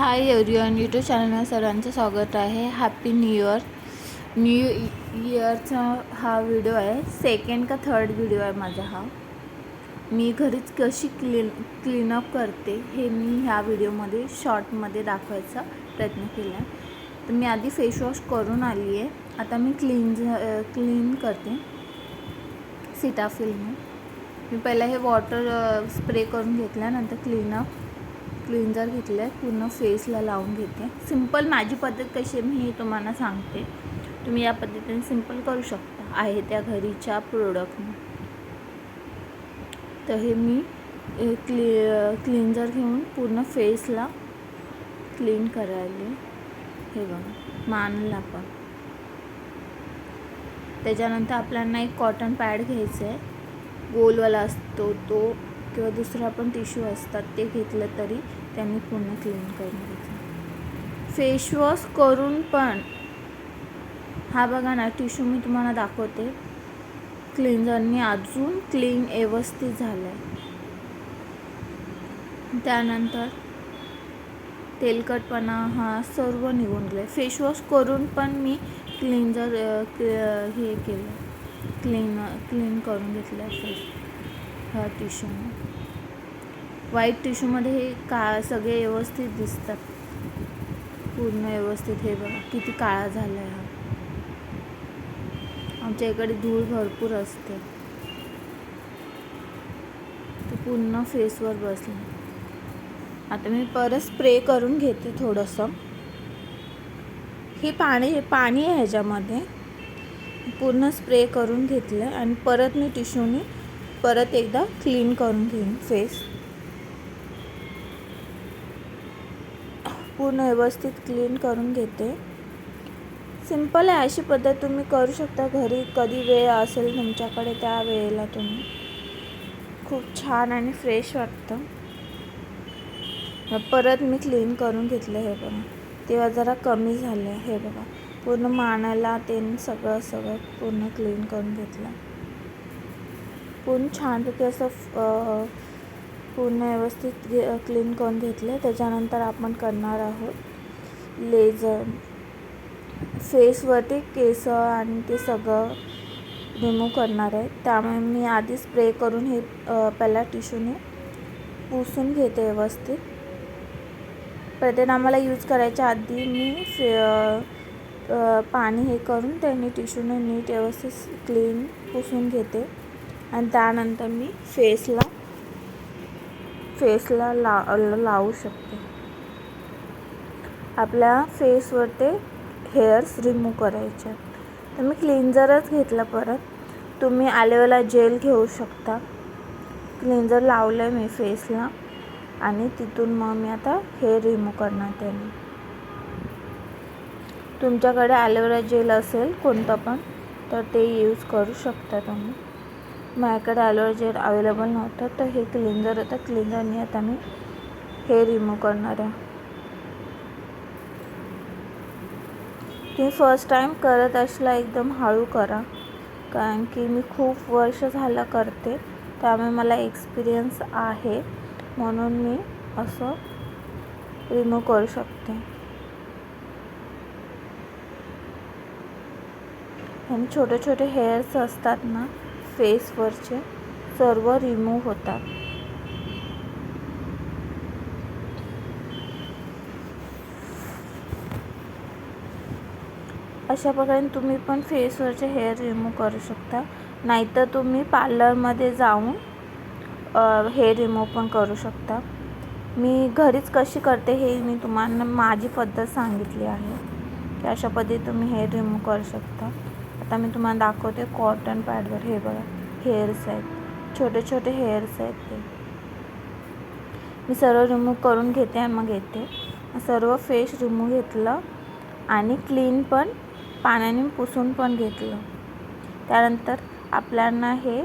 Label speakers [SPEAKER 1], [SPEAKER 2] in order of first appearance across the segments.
[SPEAKER 1] Hi everyone YouTube चॅनलवर सर्वांचं स्वागत आहे. हॅपी न्यू इयर न्यू इयरचा हा व्हिडिओ आहे. सेकंड का थर्ड व्हिडिओ आहे माझा हा. मी घरीच कशी क्लीन क्लीनअप करते हे मी ह्या व्हिडिओमध्ये शॉर्टमध्ये दाखवायचा प्रयत्न केला आहे तर मी आधी फेसवॉश करून आली आहे. आता मी क्लीन क्लीन करते सिटाफिलने. मी पहिला हे वॉटर स्प्रे करून घेतल्यानंतर क्लीनअप क्लिन्झर घेतलं आहे पूर्ण फेसला लावून घेते. सिंपल माझी पद्धत कशी आहे मी तुम्हाला सांगते. तुम्ही या पद्धतीने सिंपल करू शकता. आहे त्या घरीच्या प्रोडक्टने तर हे मी क्लि क्ली क्लिन्झर घेऊन पूर्ण फेसला क्लीन करायला. हे बघा मानला पण. त्याच्यानंतर आपल्याला एक कॉटन पॅड घ्यायचं आहे गोलवाला असतो तो. किंवा दुसरा पण टिश्यू असतात ते घेतलं तरी त्यांनी पूर्ण क्लीन करून घ्यायचं. फेशवॉश करून पण हा बघा ना टिश्यू मी तुम्हाला दाखवते. क्लिन्झरने अजून क्लीन व्यवस्थित झालं आहे त्यानंतर तेलकटपणा हा सर्व निघून गेला फेशवॉश करून पण मी क्लिन्झर हे केलं क्लीन क्लीन करून घेतलं फेस हा टिशू. व्हाईट टिश्यूमध्ये हे का सगळे व्यवस्थित दिसतात. पूर्ण व्यवस्थित हे बघा किती काळा झाला आहे हा. आमच्या इकडे धूळ भरपूर असते. तो पूर्ण फेसवर बसला. आता मी परत स्प्रे करून घेते थोडंसं. हे पाणी पाणी आहे ह्याच्यामध्ये. पूर्ण स्प्रे करून घेतलं आणि परत मी टिशूनी परत एकदा क्लीन करून घेईन फेस पूर्ण व्यवस्थित क्लीन करून घेते. सिंपल आहे अशी पद्धत तुम्ही करू शकता घरी. कधी वेळ असेल तुमच्याकडे त्या वेळेला तुम्ही. खूप छान आणि फ्रेश वाटतं. परत मी क्लीन करून घेतलं हे बघा. तेव्हा जरा कमी झालं हे बघा. पूर्ण मानाला ते सगळं सगळं पूर्ण क्लीन करून घेतलं. पूर्ण छानपैकी असं पूर्ण व्यवस्थित क्लीन करून घेतलं त्याच्यानंतर आपण करणार आहोत लेझर फेसवरती केस आणि ते सगळं रिमूव्ह करणार आहे. त्यामुळे मी आधी स्प्रे करून हे पहिला टिश्यूने पुसून घेते व्यवस्थित. प्रत्येक आम्हाला यूज करायच्या आधी मी फे पाणी हे करून त्यांनी टिश्यूने नीट व्यवस्थित क्लीन पुसून घेते. आणि त्यानंतर मी फेसला फेसला ला लावू शकते. आपल्या फेसवर ते हेअर्स रिमूव्ह करायचे. तर मी क्लिन्झरच घेतलं परत. तुम्ही आलेवाला जेल घेऊ शकता. क्लिन्झर लावलं आहे मी फेसला आणि तिथून मग मी आता हेअर रिमूव्ह करणार त्याने. तुमच्याकडे ॲलोवेरा जेल असेल कोणतं पण तर ते यूज करू शकता तुम्ही. माझ्याकडे ॲलोवेरा जेल अवेलेबल नव्हतं तर हे क्लिन्झर होतं. क्लिन्झरने आता मी हे रिमूव्ह करणार आहे. तुम्ही फर्स्ट टाईम करत असला एकदम हळू करा. कारण की मी खूप वर्ष झालं करते. त्यामुळे मला एक्सपिरियन्स आहे. म्हणून मी असं रिमूव्ह करू शकते. आणि छोटे छोटे हेअर्स असतात ना फेसवरचे सर्व रिमूव्ह होतात. अशा प्रकारे तुम्ही पण फेसवरचे हेअर रिमूव्ह करू शकता. नाहीतर तुम्ही पार्लरमध्ये जाऊन हेअर रिमूव्ह पण करू शकता. मी घरीच कशी करते हे मी तुम्हाला माझी पद्धत सांगितली आहे. की अशा पद्धतीने तुम्ही हेअर रिमूव्ह करू शकता. आता मी तुम्हाला दाखवते कॉटन पॅडवर हे बघा हेअर्स आहेत. छोटे छोटे हेअर्स आहेत ते. मी सर्व रिमूव्ह करून घेते आणि मग येते. सर्व फेस रिमूव्ह घेतलं आणि क्लीन पण पाण्याने पुसून पण घेतलं. त्यानंतर आपल्याला हे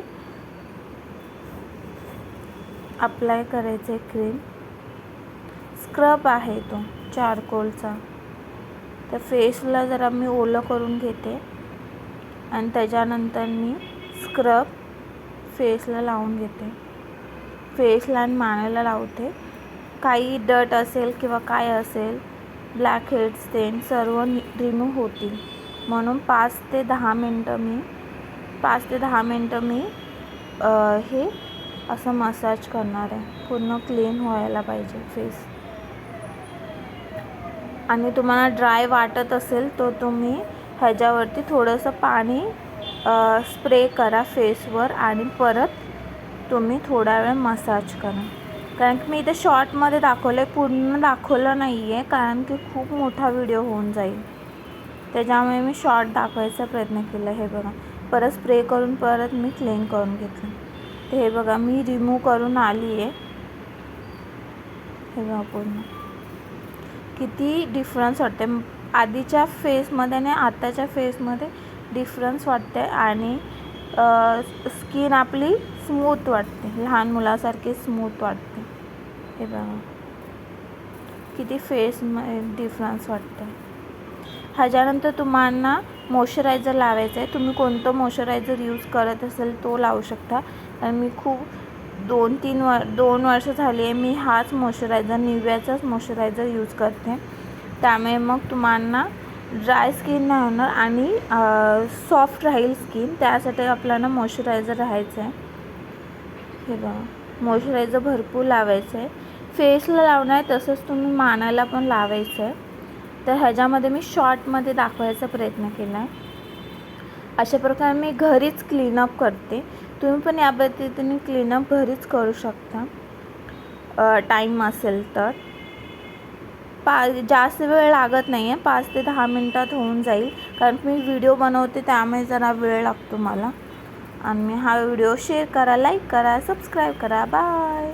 [SPEAKER 1] अप्लाय करायचं आहे क्रीम स्क्रब आहे तो चारकोलचा तर फेसला जरा मी ओलं करून घेते. आणि त्याच्यानंतर मी स्क्रब फेसला लावून घेते. फेसला आणि मानेला लावते. काही डट असेल किंवा काय असेल ब्लॅक हेड्स ते सर्व रिमूव्ह होतील. म्हणून पाच ते दहा मिनटं मी पाच ते दहा मिनटं मी हे असं मसाज करणार आहे. पूर्ण क्लीन व्हायला पाहिजे फेस आणि तुम्हाला ड्राय वाटत असेल तर तुम्ही ह्याच्यावरती थोडंसं पाणी स्प्रे करा फेसवर आणि परत तुम्ही थोडा वेळ मसाज करा. कारण की मी इथे शॉर्टमध्ये दाखवलं आहे पूर्ण दाखवलं नाही आहे कारण की खूप मोठा व्हिडिओ होऊन जाईल. त्याच्यामुळे मी शॉर्ट दाखवायचा प्रयत्न केला हे बघा. परत स्प्रे करून परत मी क्लीन करून घेतलं. तर हे बघा मी रिमूव्ह करून आली आहे हे बघा पूर्ण. किती डिफरन्स वाटते आधीच्या फेसमध्ये आणि आत्ताच्या फेसमध्ये डिफरन्स वाटते आणि स्किन आपली स्मूथ वाटते. लहान मुलासारखी स्मूथ वाटते. हे बघा. किती फेस डिफरन्स वाटते. ह्याच्यानंतर तुम्हाला मॉइश्चरायझर लावायचं आहे तुम्ही कोणतं मॉइश्चरायझर यूज करत असेल तो लावू शकता. कारण मी खूप दोन तीन वर दोन वर्ष झाली आहे मी हाच मॉइश्चरायझर निव्याचाच मॉइश्चरायझर यूज करते. त्यामुळे मग तुम्हाला ड्राय स्किन नाही होणार आणि सॉफ्ट राहील स्किन त्यासाठी आपल्याला मॉइश्चरायझर राहायचं आहे. हे बघा मॉइश्चरायझर भरपूर लावायचं आहे. फेसला लावणार आहे तसंच तुम्ही मानाला पण लावायचं आहे. तर ह्याच्यामध्ये मी शॉर्टमध्ये दाखवायचा प्रयत्न केला आहे अशा प्रकारे मी घरीच क्लीनअप करते. तुम्ही पण या पद्धतीने क्लीनअप घरीच करू शकता. टाईम असेल तर. पा जास्त वेळ लागत नाही आहे पाच ते दहा मिनटात होऊन जाईल. कारण मी व्हिडिओ बनवते त्यामुळे जरा वेळ लागतो मला. आणि हा व्हिडिओ शेअर करा लाईक करा सबस्क्राईब करा. बाय!